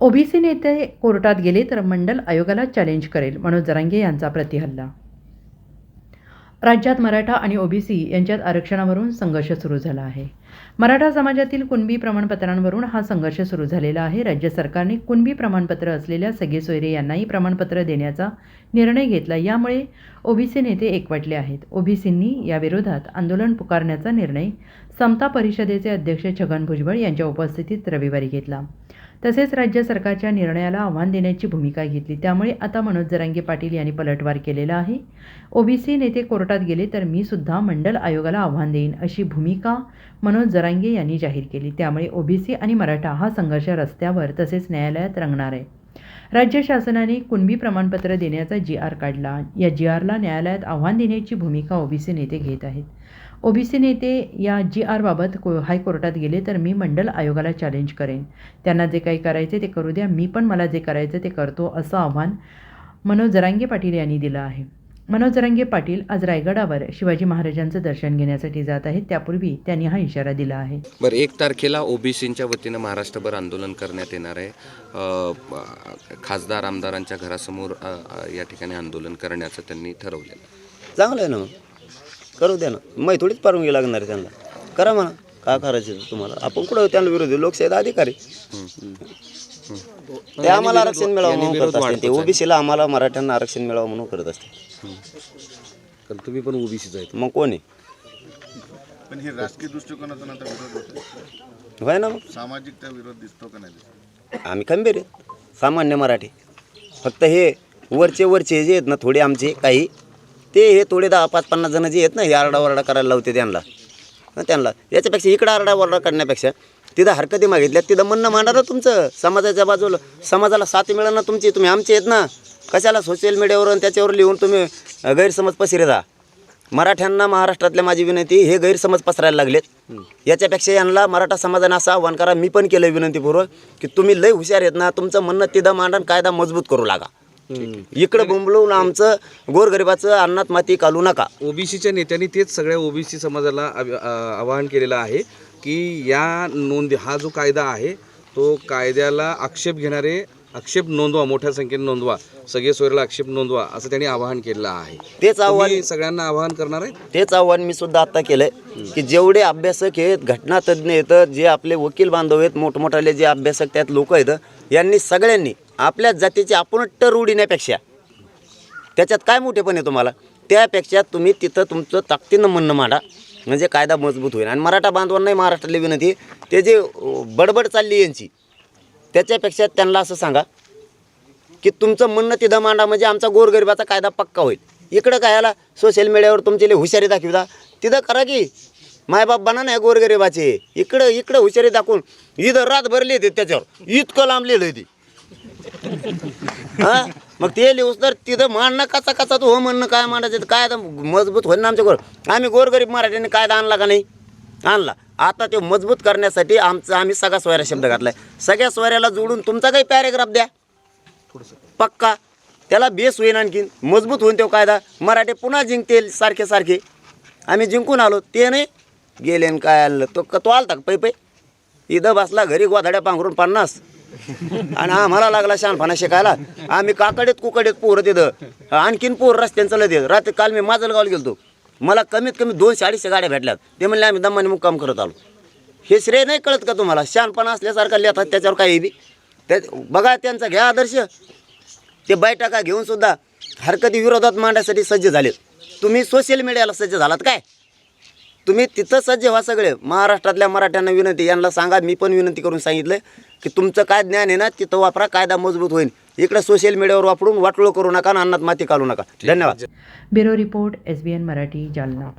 OBC नेते कोर्टात गेले तर मंडल आयोगाला चॅलेंज करेल मनोज जरांगे यांचा प्रतिहल्ला. राज्यात मराठा आणि ओबीसी यांच्यात आरक्षणावरून संघर्ष सुरू झाला आहे. मराठा समाजातील कुणबी प्रमाणपत्रांवरून हा संघर्ष सुरू झालेला आहे. राज्य सरकारने कुणबी प्रमाणपत्र असलेल्या सगळे सोयरे यांनाही प्रमाणपत्र देण्याचा निर्णय घेतला. यामुळे ओबीसी नेते एकवटले आहेत. ओबीसींनी याविरोधात आंदोलन पुकारण्याचा निर्णय समता परिषदेचे अध्यक्ष छगन भुजबळ यांच्या उपस्थितीत रविवारी घेतला. तसेच राज्य सरकारच्या निर्णयाला आव्हान देण्याची भूमिका घेतली. त्यामुळे आता मनोज जरांगे पाटील यांनी पलटवार केलेला आहे. ओबीसी नेते कोर्टात गेले तर मी सुद्धा मंडल आयोगाला आव्हान देईन अशी भूमिका मनोज जरांगे यांनी जाहीर केली. त्यामुळे ओबीसी आणि मराठा हा संघर्ष रस्त्यावर तसेच न्यायालयात रंगणार आहे. राज्य शासनाने कुणबी प्रमाणपत्र देण्याचा जी आर काढला. या जी आरला न्यायालयात आव्हान देण्याची भूमिका ओबीसी नेते घेत आहेत. ओबीसी नेते या जी आरबाबत को हायकोर्टात गेले तर मी मंडल आयोगाला चॅलेंज करेन. त्यांना जे काही करायचे ते करू द्या. मी पण मला जे करायचं ते करतो असं आव्हान मनोज जरांगे पाटील यांनी दिलं आहे. मनोज जरांगे पाटील आज रायगडावर शिवाजी महाराजांचं दर्शन घेण्यासाठी जात आहेत. त्यापूर्वी त्यांनी हा इशारा दिला आहे. बरं एक तारखेला ओबीसींच्या वतीनं महाराष्ट्रभर आंदोलन करण्यात येणार आहे. खासदार आमदारांच्या घरासमोर या ठिकाणी आंदोलन करण्याचं त्यांनी ठरवलेलं. चांगलं आहे ना करू द्या ना. माहिती थोडीच परवानगी लागणार आहे त्यांना. करा म्हणा. काय करायचं तुम्हाला? आपण कुठं त्यांना विरोधी? लोकशाहीत अधिकारी. ते आम्हाला आरक्षण मिळावं म्हणून करत असते ते ओबीसीला आम्हाला मराठ्यांना आरक्षण मिळावं म्हणून करत असते कारण तुम्ही पण ओबीसीच आहेत मग कोण आहे? पण हे राजकीय दृष्टिकोनातून आता विरोध होतो होय ना मग? सामाजिक त्या विरोध दिसतो का नाही आम्ही खंबीर आहेत सामान्य मराठी. फक्त हे वरचे वरचे जे आहेत ना थोडे आमचे काही ते हे थोडे दहा पाच पन्नास जण जे आहेत ना हे आरडाओरडा करायला लावते त्यांना. त्यांना. याच्यापेक्षा इकडं आरडाओरडा करण्यापेक्षा तिथं हरकती मागितल्या तिथं म्हणणं मांडा ना तुमचं. समाजाच्या बाजूला समाजाला साथ मिळेल ना तुमची. तुम्ही आमचे आहेत ना. कशाला सोशल मीडियावर आणि त्याच्यावर लिहून तुम्ही गैरसमज पसरे जा मराठ्यांना महाराष्ट्रातल्या माझी विनंती हे गैरसमज पसरायला लागलेत. याच्यापेक्षा यांना मराठा समाजाने असं आव्हान करा. मी पण केलं विनंतीपूर्वक की तुम्ही लय हुशार आहेत ना. तुमचं म्हणणं तिथं मांडण कायदा मजबूत करू लागा. इकडं बोंबलून आमचं गोरगरिबाचं अन्नात माती घालू नका. ओबीसीच्या नेत्यांनी तेच सगळ्या ओबीसी समाजाला आवाहन केलेलं आहे की या नोंदी हा जो कायदा आहे तो कायद्याला आक्षेप घेणारे आक्षेप नोंदवा मोठ्या संख्येने नोंदवा सगळे सोयऱ्याला आक्षेप नोंदवा असं त्यांनी आवाहन केलेलं आहे. तेच आव्हान तुम्ही सगळ्यांना आवाहन करणार आहे? तेच आव्हान मी सुद्धा आता केलंय की जेवढे अभ्यासक आहेत घटनातज्ञ आहेत जे आपले वकील बांधव आहेत मोठमोठाले जे अभ्यासक त्यात लोक आहेत यांनी सगळ्यांनी आपल्या जातीची आपण टर उडण्यापेक्षा त्याच्यात काय मोठेपण आहे तुम्हाला त्यापेक्षा तुम्ही तिथं तुमचं ताकदीनं म्हणणं मांडा म्हणजे कायदा मजबूत होईल. आणि मराठा बांधवांनाही महाराष्ट्रातली विनंती आहे, ते जे अं, बडबड चालली यांची त्याच्यापेक्षा त्यांना असं सांगा की तुमचं म्हणणं तिथं मांडा म्हणजे आमचा गोरगरिबाचा कायदा पक्का होईल. इकडं काय याला सोशल मीडियावर तुमची हुशारी दाखविता तिथं करा की. मायबाप बना नाही गोरगरिबाचे. इकडं इकडं हुशारी दाखवून. इथं रात भरली त्याच्यावर. इतकं लांब लिहिलं ती. हां? मग ते लिहूस तर तिथं मांडणं कसा कसा तू हो म्हणणं काय मांडायचं? काय मजबूत होईल ना आमच्या गोर आम्ही गोरगरीब मराठीने कायदा आणला का नाही? आणला. आता ते मजबूत करण्यासाठी आमचा आम्ही सगळा सोयरा शब्द घातलाय. सगळ्या सोयऱ्याला जोडून तुमचा काही पॅरेग्राफ द्या. पक्का. त्याला बेस होईन आणखीन. मजबूत होईन तो कायदा. मराठे पुन्हा जिंकतील सारखे सारखे. आम्ही जिंकून आलो. ते नाही. गेले न काय आलं? तो तो आलता पै पै इथं बसला घरी गोधाड्या पांघरून पन्नास. आणि आम्हाला लागला शानफाना शिकायला. आम्ही काकडीत कुकडीत पोरं तिथं. आणखीन पोर रस्त्यानं चालत येत. रात्री काल मी माझलगावला गेलो मला कमीत कमी दोनशे अडीचशे गाड्या भेटल्यात. ते म्हणले आम्ही दमाने मुक्काम करत आलो. हे श्रेय नाही कळत का तुम्हाला? शहाणपणा असल्यासारखा लिहतात त्याच्यावर काही बी. त्या बघा त्यांचा घ्या आदर्श. ते बैठका घेऊन सुद्धा हरकती विरोधात मांडण्यासाठी सज्ज झालेत. तुम्ही सोशल मीडियाला सज्ज झालात काय? तुम्ही तिथं सज्ज व्हा सगळे. महाराष्ट्रातल्या मराठ्यांना विनंती यांना सांगा. मी पण विनंती करून सांगितलं की तुमचं काय ज्ञान आहे ना तिथं वापरा. कायदा मजबूत होईल. इकडे सोशल मीडियावर वापरून वाटोळ करू नका आणि अन्नात माती घालू नका. धन्यवाद. Bureau report S B N Marathi Jalna.